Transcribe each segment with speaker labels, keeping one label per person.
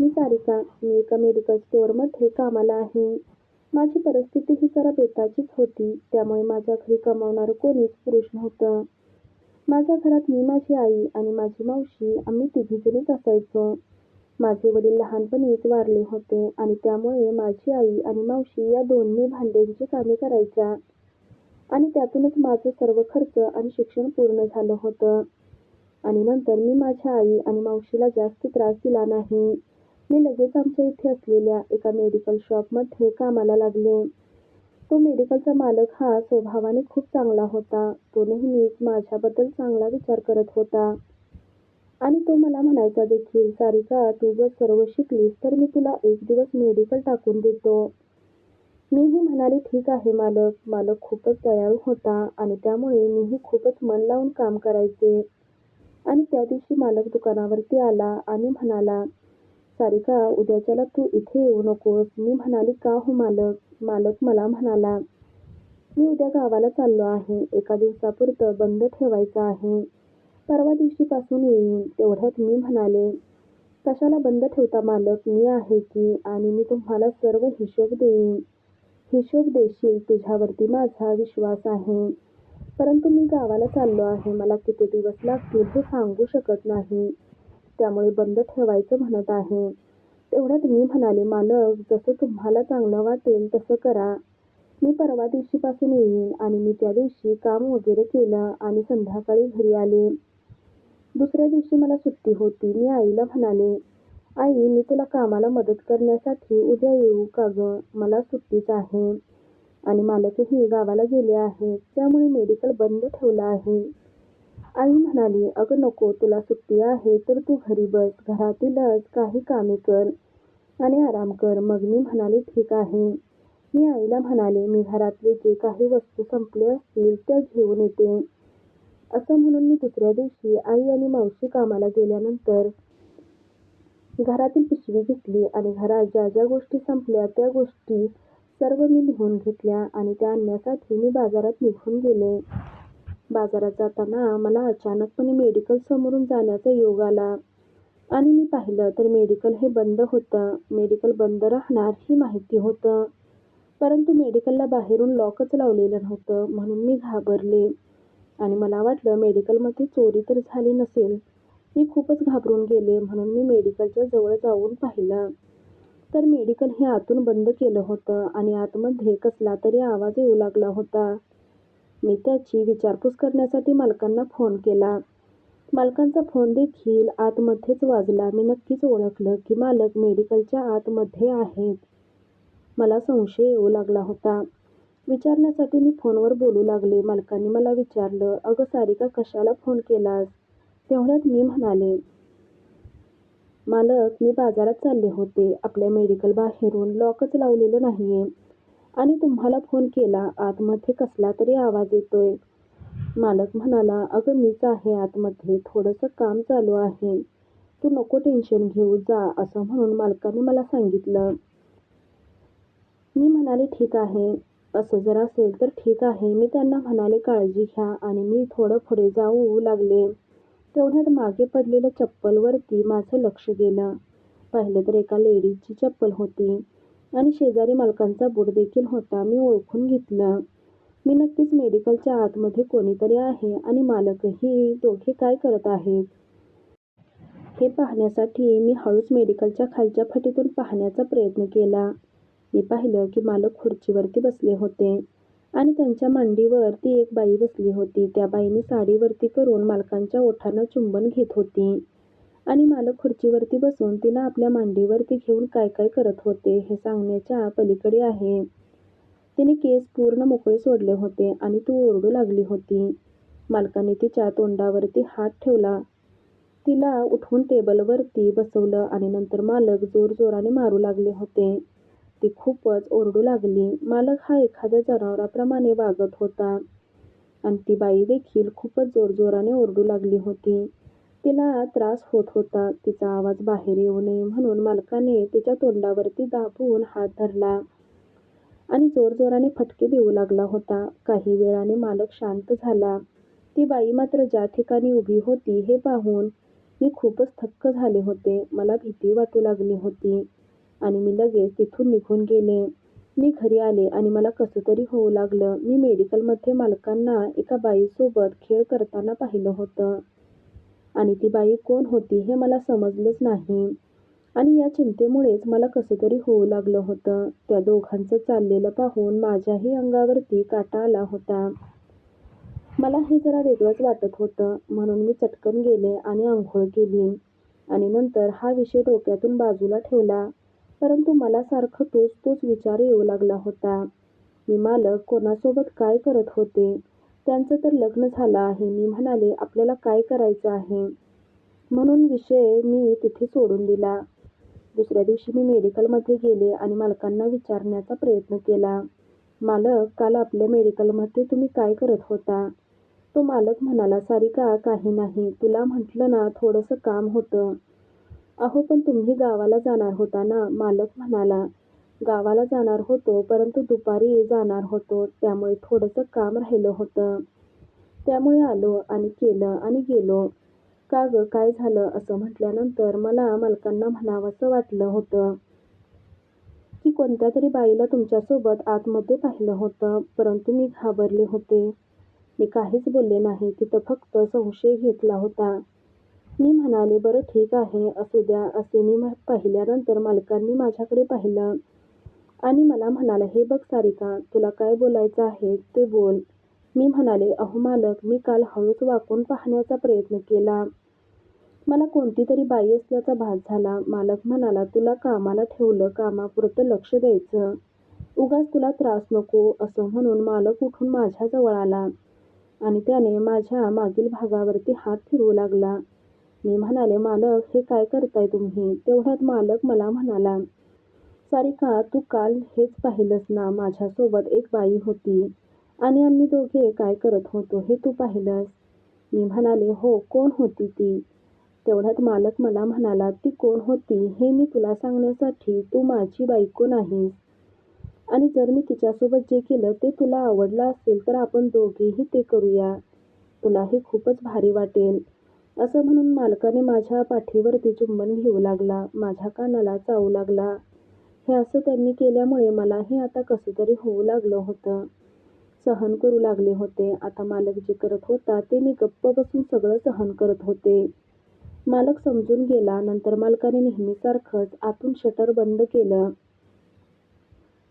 Speaker 1: मी सारिका मी एका मेडिकल स्टोअरमध्ये कामाला आहे. माझी परिस्थिती ही जरा बेताचीच होती त्यामुळे माझ्या घरी कमावणारं कोणीच पुरुष नव्हतं. माझ्या घरात मी माझी आई आणि माझी मावशी आम्ही तिघीजणीच असायचो. माझे वडील लहानपणीच वारले होते आणि त्यामुळे माझी आई आणि मावशी या दोन्ही भांड्यांची कामे करायच्या. आणि त्यातूनच माझं सर्व खर्च आणि शिक्षण पूर्ण झालं होतं. आणि नंतर मी माझ्या आई आणि मावशीला जास्त त्रास दिला नाही. मी लगेच आमच्या इथे असलेल्या एका मेडिकल शॉपमध्ये कामाला लागले. तो मेडिकलचा मालक हा स्वभावाने खूप चांगला होता. तो नेहमीच माझ्याबद्दल चांगला विचार करत होता. आणि तो मला म्हणायचा देखील सारिका तू जर सर्व शिकलीस तर मी तुला एक दिवस मेडिकल टाकून देतो. मीही म्हणाले ठीक आहे मालक. मालक खूपच दयाळू होता आणि त्यामुळे मीही खूपच मन लावून काम करायचे. आणि त्या दिवशी मालक दुकानावरती आला आणि म्हणाला सारिका उद्याच्याला तू इथे येऊ नकोस. मी म्हणाली का हो मालक? मालक मला म्हणाला मी उद्या गावाला चाललो आहे. एका दिवसापुरतं बंद ठेवायचं आहे. परवा दिवशीपासून येईन. तेवढ्यात मी म्हणाले कशाला बंद ठेवता मालक? मी आहे की आणि मी तुम्हाला सर्व हिशोब देईन. हिशोब देशील तुझ्यावरती माझा विश्वास आहे. परंतु मी गावाला चाललो आहे. मला किती दिवस लागतील हे सांगू शकत नाही. त्यामुळे बंद ठेवायचं म्हणत आहे. तेवढ्यात मी म्हणाले मालक जसं तुम्हाला चांगलं वाटेल तसं करा. मी परवा दिवशीपासून येईन आणि मी त्या दिवशी काम वगैरे केलं आणि संध्याकाळी घरी आले. दुसऱ्या दिवशी मला सुट्टी होती. मी आईला म्हणाले आई मी तुला कामाला मदत करण्यासाठी उद्या येऊ का गं? मला सुट्टीच आहे. आणि मालकही गावाला गेले आहेत. त्यामुळे मेडिकल बंद ठेवलं आहे. आई म्हणाली अगं नको तुला सुट्टी आहे तर तू घरी बस घरातीलच काही कामे कर आणि आराम कर. मग मी म्हणाले ठीक आहे. मी आईला म्हणाले मी घरातले जे काही वस्तू संपले असतील त्या घेऊन येते. असं म्हणून मी दुसऱ्या दिवशी आई आणि मावशी कामाला गेल्यानंतर घरातील पिशवी घेतली आणि घरात ज्या ज्या गोष्टी संपल्या त्या गोष्टी सर्व मी लिहून घेतल्या आणि त्या आणण्यासाठी मी बाजारात निघून गेले. बाजारात जाताना मला अचानकपणे मेडिकल समोरून जाण्याचा योग आला. आणि मी पाहिलं तर मेडिकल हे बंद होतं. मेडिकल बंद राहणार ही माहिती होतं. परंतु मेडिकलला बाहेरून लॉकच लावलेलं नव्हतं. म्हणून मी घाबरले. आणि मला वाटलं मेडिकलमध्ये चोरी तर झाली नसेल. मी खूपच घाबरून गेले. म्हणून मी मेडिकलच्या जवळ जाऊन पाहिलं. तर मेडिकल हे आतून बंद केलं होतं. आणि आतमध्ये कसला तरी आवाज येऊ लागला होता. मी त्याची विचारपूस करण्यासाठी मालकांना फोन केला. मालकांचा फोन देखील आतमध्येच वाजला. मी नक्कीच ओळखलं की मालक मेडिकलच्या आतमध्ये आहेत मला संशय येऊ लागला होता. विचारण्यासाठी मी फोनवर बोलू लागले. मालकांनी मला विचारलं अगं सारिका कशाला फोन केलास? तेवढ्यात मी म्हणाले मालक मी बाजारात चालले होते. आपल्या मेडिकल बाहेरून लॉकच लावलेलं नाहीये. आणि तुम्हाला फोन केला आतमध्ये कसला तरी आवाज येतोय. मालक म्हणाला अगं मीच आहे आतमध्ये थोडंसं काम चालू आहे. तू नको टेन्शन घेऊ जा असं म्हणून मालकाने मला सांगितलं. मी म्हणाले ठीक आहे. असं जर असेल तर ठीक आहे. मी त्यांना म्हणाले काळजी घ्या आणि मी थोडं पुढे जाऊ लागले. तेवढ्यात मागे पडलेल्या चप्पलवरती माझं लक्ष गेलं. पाहिलं तर एका लेडीजची चप्पल होती. आणि शेजारी मालकांचा बूट देखील होता. मी ओळखून घेतलं. मी नक्कीच मेडिकलच्या आतमध्ये कोणीतरी आहे आणि मालकही दोघे काय करत आहेत? हे पाहण्यासाठी मी हळूच मेडिकलच्या खालच्या फटीतून पाहण्याचा प्रयत्न केला. मी पाहिलं की मालक खुर्चीवरती बसले होते आणि त्यांच्या मांडीवर ती एक बाई बसली होती. त्या बाईने साडीवरती करून मालकांच्या ओठांना चुंबन घेत होती. आणि मालक खुर्चीवरती बसून तिला आपल्या मांडीवरती घेऊन काय काय करत होते हे सांगण्याच्या पलीकडे आहे. तिने केस पूर्ण मोकळे सोडले होते आणि ती ओरडू लागली होती. मालकाने तिच्या तोंडावरती हात ठेवला. तिला उठवून टेबलवरती बसवलं आणि नंतर मालक जोरजोराने मारू लागले होते. ती खूपच ओरडू लागली. मालक हा एखाद्या जनावराप्रमाणे वागत होता. आणि ती बाई देखील खूपच जोरजोराने ओरडू लागली होती. तिला त्रास होत होता तिचा आवाज बाहेर येऊ नये म्हणून मालकाने तिच्या तोंडावरती दाबून हात धरला आणि जोरजोराने फटके देऊ लागला होता काही वेळाने मालक शांत झाला ती बाई मात्र ज्या ठिकाणी उभी होती हे पाहून मी खूपच थक्क झाले होते. मला भीती वाटू लागली होती आणि मी लगेच तिथून निघून गेले. मी घरी आले आणि मला कसं तरी होऊ लागलं. मी मेडिकलमध्ये मालकांना एका बाईसोबत खेळ करताना पाहिलं होतं आणि ती बाई कोण होती हे मला समजलंच नाही आणि या चिंतेमुळेच मला कसं तरी होऊ लागलं होतं. त्या दोघांचं चाललेलं पाहून माझ्याही अंगावरती काटा आला होता. मला हे जरा वेगळंच वाटत होतं. म्हणून मी चटकन गेले आणि आंघोळ केली आणि नंतर हा विषय डोक्यातून बाजूला ठेवला. परंतु मला सारखं तोच तोच विचार येऊ लागला होता. मी मालक कोणासोबत काय करत होते? त्यांचं तर लग्न झालं आहे. मी म्हणाले, आपल्याला काय करायचं आहे? म्हणून विषय मी तिथे सोडून दिला. दुसऱ्या दिवशी मी मेडिकलमध्ये गेले आणि मालकांना विचारण्याचा प्रयत्न केला. मालक, काल आपल्या मेडिकलमध्ये तुम्ही काय करत होता? तो मालक म्हणाला, सारिका, काही नाही. तुला म्हटलं ना थोडंसं काम होतं. अहो, पण तुम्ही गावाला जाणार होता ना? मालक म्हणाला, गावाला जाणार होतो, परंतु दुपारी जाणार होतो. त्यामुळे थोडंसं काम राहिलं होतं. त्यामुळे आलो आणि केलं आणि गेलो. का गं, काय झालं? असं म्हटल्यानंतर मला मालकांना म्हणावंसं वाटलं होतं की कोणत्या तरी बाईला तुमच्यासोबत आतमध्ये पाहिलं होतं. परंतु मी घाबरले होते. मी काहीच बोलले नाही. तिथं फक्त संशय घेतला होता. मी म्हणाले, बरं ठीक आहे, असू द्या. असे मी पाहिल्यानंतर मालकांनी माझ्याकडे पाहिलं आणि मला म्हणाला, हे बघ सारिका, तुला काय बोलायचं आहे ते बोल. मी म्हणाले, अहो मालक, मी काल हळूच वाकून पाहण्याचा प्रयत्न केला. मला कोणतीतरी बाई असल्याचा भास झाला. मालक म्हणाला, तुला कामाला ठेवलं, कामापुरतं लक्ष द्यायचं. उगाच तुला त्रास नको. असं म्हणून मालक उठून माझ्याजवळ आला आणि त्याने माझ्या मागील भागावरती हात फिरवू लागला. मी म्हणाले, मालक, हे काय करताय तुम्ही? तेवढ्यात मालक मला म्हणाला, सारिका, तू काल हेच पाहिलंस ना? माझ्यासोबत एक बाई होती आणि आम्ही दोघे काय करत होतो हे तू पाहिलंस? मी म्हणाले, हो. कोण होती ती? तेवढ्यात मालक मला म्हणाला, ती कोण होती हे मी तुला सांगण्यासाठी तू माझी बायको नाहीस आणि जर मी तिच्यासोबत जे केलं ते तुला आवडलं असेल तर आपण दोघेही ते करूया. तुलाही खूपच भारी वाटेल. असं म्हणून मालकाने माझ्या पाठीवरती चुंबन घेऊ लागला. माझ्या कानाला चावू लागला. हे असं त्यांनी केल्यामुळे मलाही आता कसं तरी होऊ लागलं होतं. सहन करू लागले होते. आता मालक जे करत होता ते मी गप्प बसून सगळं सहन करत होते. मालक समजून गेला. नंतर मालकाने नेहमीसारखंच आतून शटर बंद केलं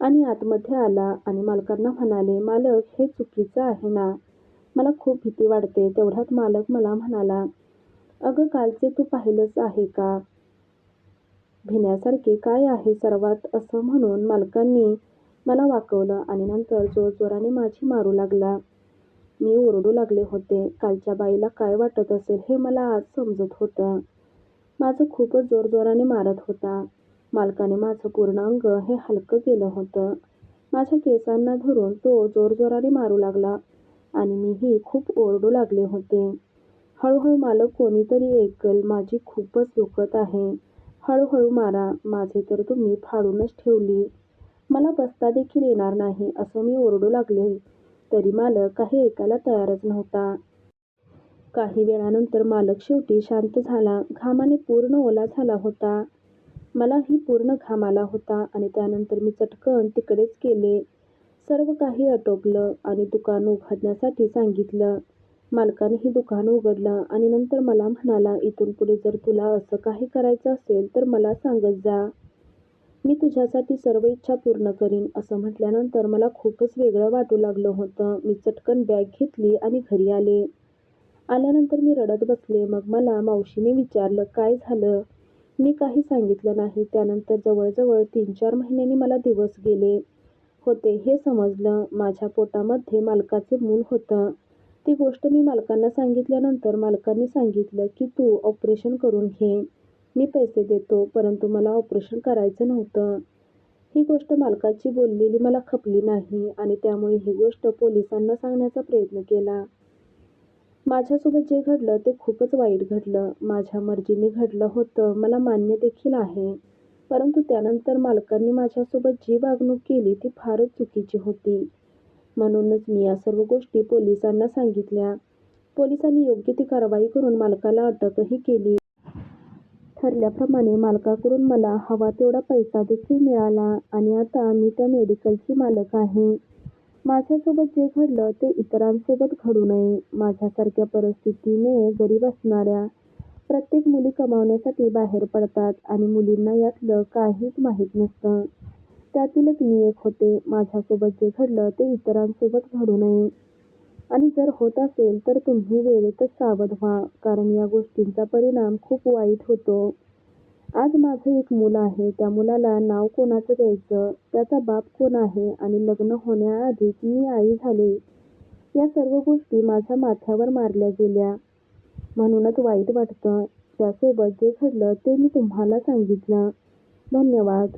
Speaker 1: आणि आतमध्ये आला आणि मालकांना म्हणाले, मालक, हे चुकीचं आहे ना? मला खूप भीती वाटते. तेवढ्यात मालक मला म्हणाला, अगं, कालचे तू पाहिलंच आहे का? भिण्यासारखे काय आहे सर्वात? असं म्हणून मालकांनी मला वाकवलं आणि नंतर जोरजोराने माझी मारू लागला. मी ओरडू लागले होते. कालच्या बाईला काय वाटत असेल हे मला आज समजत होतं. माझं खूपच जोरजोराने मारत होता. मालकाने माझं पूर्ण अंग हे हलकं केलं होतं. माझ्या केसांना धरून तो जोरजोराने मारू लागला आणि मीही खूप ओरडू लागले होते. हळूहळू मालक, कोणीतरी ऐकल, माझी खूपच दुखत आहे. हळूहळू मारा. माझे तर तुम्ही फाडूनच ठेवली. मला बसता देखील येणार नाही. असं मी ओरडू लागले तरी मालक काही ऐकायला तयारच नव्हता. काही वेळानंतर मालक शेवटी शांत झाला. घामाने पूर्ण ओला झाला होता. मलाही पूर्ण घाम आला होता आणि त्यानंतर मी चटकन तिकडेच गेले. सर्व काही आटोपलं आणि दुकान उघडण्यासाठी सांगितलं. मालकानेही दुकान उघडलं आणि नंतर मला म्हणाला, इथून पुढे जर तुला असं काही करायचं असेल तर मला सांगत जा. मी तुझ्यासाठी सर्व इच्छा पूर्ण करीन. असं म्हटल्यानंतर मला खूपच वेगळं वाटू लागलं होतं. मी चटकन बॅग घेतली आणि घरी आले. आल्यानंतर मी रडत बसले. मग मला मावशीने विचारलं, काय झालं? मी काही सांगितलं नाही. त्यानंतर जवळजवळ तीन-चार महिन्यांनी मला दिवस गेले होते हे समजलं. माझ्या पोटामध्ये मालकाचे मूल होतं. ती गोष्ट मी मालकांना सांगितल्यानंतर मालकांनी सांगितलं की तू ऑपरेशन करून घे. मी पैसे देतो. परंतु मला ऑपरेशन करायचं नव्हतं. ही गोष्ट मालकाची बोललेली मला खपली नाही आणि त्यामुळे ही गोष्ट पोलिसांना सांगण्याचा प्रयत्न केला. माझ्यासोबत जे घडलं ते खूपच वाईट घडलं. माझ्या मर्जीने घडलं होतं मला मान्य देखील आहे. परंतु त्यानंतर मालकांनी माझ्यासोबत जी वागणूक केली ती फारच चुकीची होती. म्हणूनच मी या सर्व गोष्टी पोलिसांना सांगितल्या. पोलिसांनी योग्य ती कारवाई करून मालकाला अटकही केली. ठरल्याप्रमाणे मालकाकडून मला हवा तेवढा पैसा देखील मिळाला आणि आता मी त्या मेडिकलची मालक आहे. माझ्यासोबत जे घडलं ते इतरांसोबत घडू नये. माझ्यासारख्या परिस्थितीने गरीब असणाऱ्या प्रत्येक मुली कमावण्यासाठी बाहेर पडतात आणि मुलींना यातलं काहीच माहीत नसतं. त्यातीलच मी एक होते. माझ्यासोबत जे घडलं ते इतरांसोबत घडू नये. आणि जर होत असेल तर तुम्ही वेळेतच सावध व्हा, कारण या गोष्टींचा परिणाम खूप वाईट होतो. आज माझं एक मूल आहे. त्या मुलाला नाव कोणाचं द्यायचं, त्याचा बाप कोण आहे आणि लग्न होण्याआधीच मी आई झाले, या सर्व गोष्टी माझ्या माथ्यावर मारल्या गेल्या. म्हणूनच वाईट वाटतं. ज्यासोबत जे घडलं ते मी तुम्हाला सांगितलं. धन्यवाद.